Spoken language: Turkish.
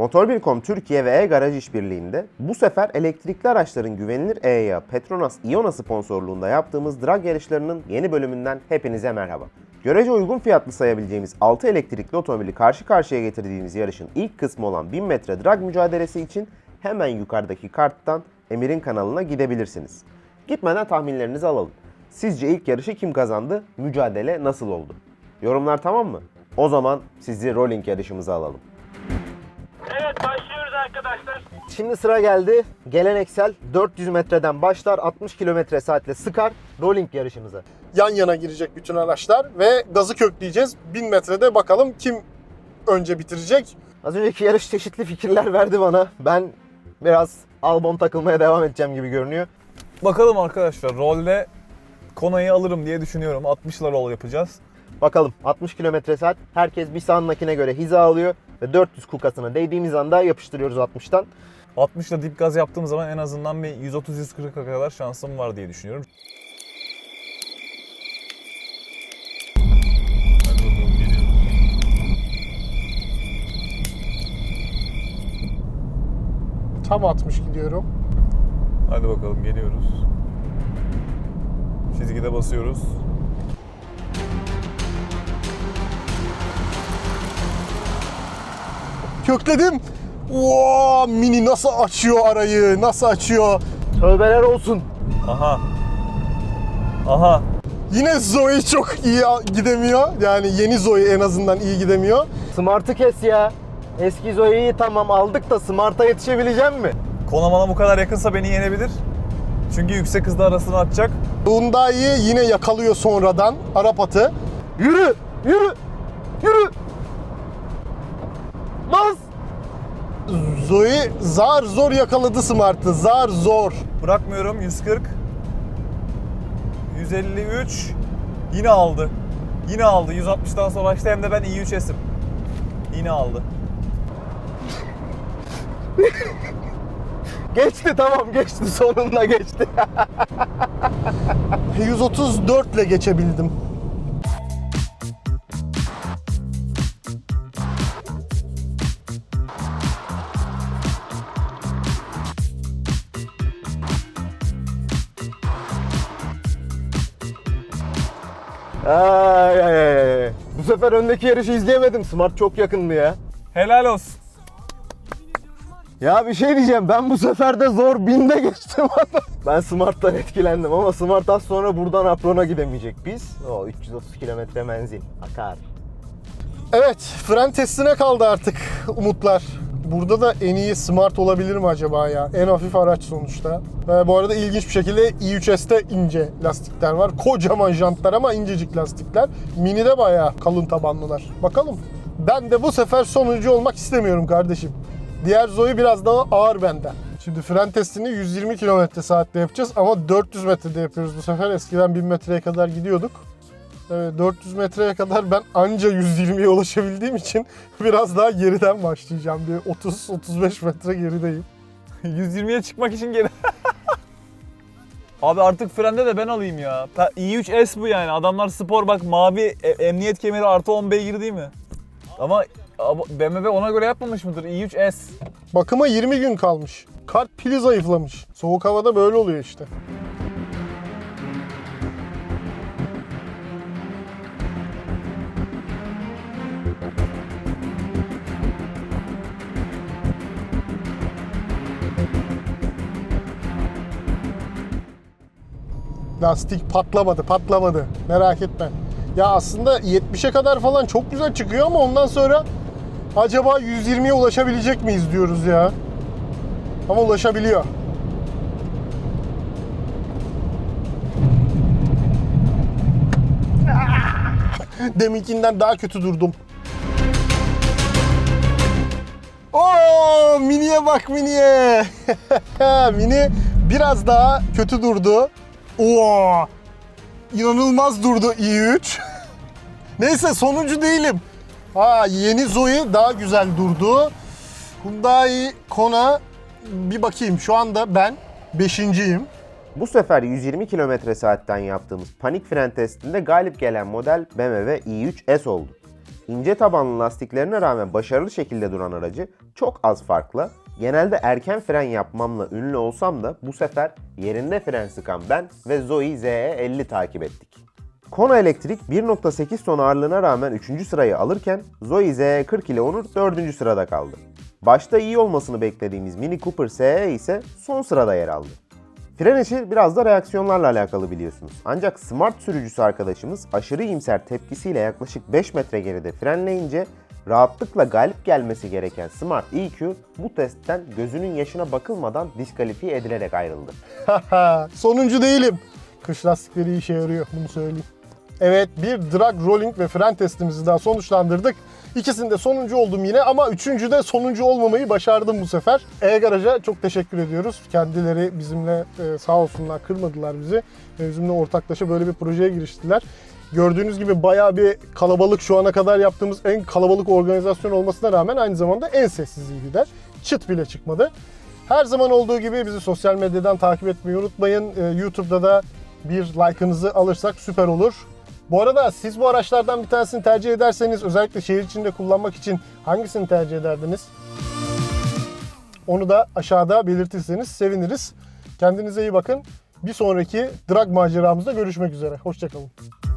Motor.com Türkiye ve E-Garaj işbirliğinde bu sefer elektrikli araçların güvenilir EYA Petronas Iona sponsorluğunda yaptığımız drag yarışlarının yeni bölümünden hepinize merhaba. Görece uygun fiyatlı sayabileceğimiz 6 elektrikli otomobili karşı karşıya getirdiğimiz yarışın ilk kısmı olan 1000 metre drag mücadelesi için hemen yukarıdaki karttan Emir'in kanalına gidebilirsiniz. Gitmeden tahminlerinizi alalım. Sizce ilk yarışı kim kazandı? Mücadele nasıl oldu? Yorumlar tamam mı? O zaman sizi rolling yarışımıza alalım. Şimdi sıra geldi. Geleneksel 400 metreden başlar 60 kilometre saatle sıkar rolling yarışımıza. yan yana girecek bütün araçlar ve gazı kökleyeceğiz. 1000 metrede bakalım kim önce bitirecek. Az önceki yarış çeşitli fikirler verdi bana. Ben biraz albon takılmaya devam edeceğim gibi görünüyor. Bakalım arkadaşlar rolde Kona'yı alırım diye düşünüyorum. 60'la rol yapacağız. Bakalım 60 kilometre saat herkes bir sağındakine göre hiza alıyor ve 400 kukasına değdiğimiz anda yapıştırıyoruz 60'tan. 60'la dip gaz yaptığım zaman en azından bir 130-140'a kadar şansım var diye düşünüyorum. Tam 60 gidiyorum. Hadi bakalım geliyoruz. Çizgide basıyoruz. Kökledim. Oo, mini nasıl açıyor arayı? Nasıl açıyor? Tövbeler olsun. Aha. Aha. Yine Zoe çok iyi gidemiyor. Yani yeni Zoe en azından iyi gidemiyor. Smart'ı kes ya. Eski Zoe'yi tamam aldık da Smart'a yetişebileceğim mi? Kona bana bu kadar yakınsa beni yenebilir. Çünkü yüksek hızda arasını atacak. Hyundai yine yakalıyor sonradan Arap atı. Yürü! Yürü! Yürü! Bas! Zoe zar zor yakaladı Smart'ı. Zar zor. Bırakmıyorum 140. 153. Yine aldı. Yine aldı. 160'dan sonra açtı hem de ben i3S'im. Yine aldı. Geçti tamam geçti sonunda geçti. 134 ile geçebildim. Ay, ay, ay. Bu sefer öndeki yarışı izleyemedim. Smart çok yakındı ya. Helal olsun. Ya bir şey diyeceğim. Ben bu sefer de zor binde geçtim adam. Ben Smart'tan etkilendim ama Smart az sonra buradan Apron'a gidemeyecek. Biz o 330 kilometre menzil. Akar. Evet, fren testine kaldı artık umutlar. Burada da en iyi Smart olabilir mi acaba ya? En hafif araç sonuçta. Ve bu arada ilginç bir şekilde i3S'te ince lastikler var. Kocaman jantlar ama incecik lastikler. Mini'de bayağı kalın tabanlılar. Bakalım. Ben de bu sefer sonuncu olmak istemiyorum kardeşim. Diğer Zoe biraz daha ağır benden. Şimdi fren testini 120 km saatte yapacağız ama 400 metrede yapıyoruz bu sefer. Eskiden 1000 metreye kadar gidiyorduk. Evet, 400 metreye kadar ben anca 120'ye ulaşabildiğim için biraz daha geriden başlayacağım. Bir 30-35 metre gerideyim. 120'ye çıkmak için geri... Abi artık frende de ben alayım ya. Ta- i3S bu yani. Adamlar spor bak mavi e- emniyet kemeri artı 10 beygir değil mi? Ama ama BMW ona göre yapmamış mıdır? i3S. Bakıma 20 gün kalmış. Kart pili zayıflamış. Soğuk havada böyle oluyor işte. Lastik patlamadı, patlamadı. Merak etme. Ya aslında 70'e kadar falan çok güzel çıkıyor ama ondan sonra acaba 120'ye ulaşabilecek miyiz diyoruz ya. Ama ulaşabiliyor. Deminkinden daha kötü durdum. Oo, miniye bak miniye. Mini biraz daha kötü durdu. Oo, inanılmaz durdu i3. Neyse sonuncu değilim. Ha yeni Zoe daha güzel durdu. Hyundai Kona bir bakayım. Şu anda ben 5.yim. Bu sefer 120 km saatten yaptığımız panik fren testinde galip gelen model BMW i3 S oldu. İnce tabanlı lastiklerine rağmen başarılı şekilde duran aracı çok az farkla, genelde erken fren yapmamla ünlü olsam da bu sefer yerinde fren sıkan ben ve Zoe ZE50 takip ettik. Kona Elektrik 1.8 ton ağırlığına rağmen 3. sırayı alırken Zoe ZE40 ile Onur 4. sırada kaldı. Başta iyi olmasını beklediğimiz Mini Cooper SE ise son sırada yer aldı. Fren işi biraz da reaksiyonlarla alakalı biliyorsunuz. Ancak Smart sürücüsü arkadaşımız aşırı iyimser tepkisiyle yaklaşık 5 metre geride frenleyince rahatlıkla galip gelmesi gereken Smart EQ bu testten gözünün yaşına bakılmadan diskalifiye edilerek ayrıldı. Sonuncu değilim. Kış lastikleri işe yarıyor bunu söyleyeyim. Evet bir drag rolling ve fren testimizi daha sonuçlandırdık. İkisinde sonuncu oldum yine ama üçüncüde sonuncu olmamayı başardım bu sefer. E-Garaj'a çok teşekkür ediyoruz. Kendileri bizimle e, sağ olsunlar kırmadılar bizi. Bizimle ortaklaşa böyle bir projeye giriştiler. Gördüğünüz gibi bayağı bir kalabalık şu ana kadar yaptığımız en kalabalık organizasyon olmasına rağmen aynı zamanda en sessiz gider. Çıt bile çıkmadı. Her zaman olduğu gibi bizi sosyal medyadan takip etmeyi unutmayın. Ee, YouTube'da da bir like'ınızı alırsak süper olur. Bu arada siz bu araçlardan bir tanesini tercih ederseniz özellikle şehir içinde kullanmak için hangisini tercih ederdiniz? Onu da aşağıda belirtirseniz seviniriz. Kendinize iyi bakın. Bir sonraki drag maceramızda görüşmek üzere. Hoşçakalın.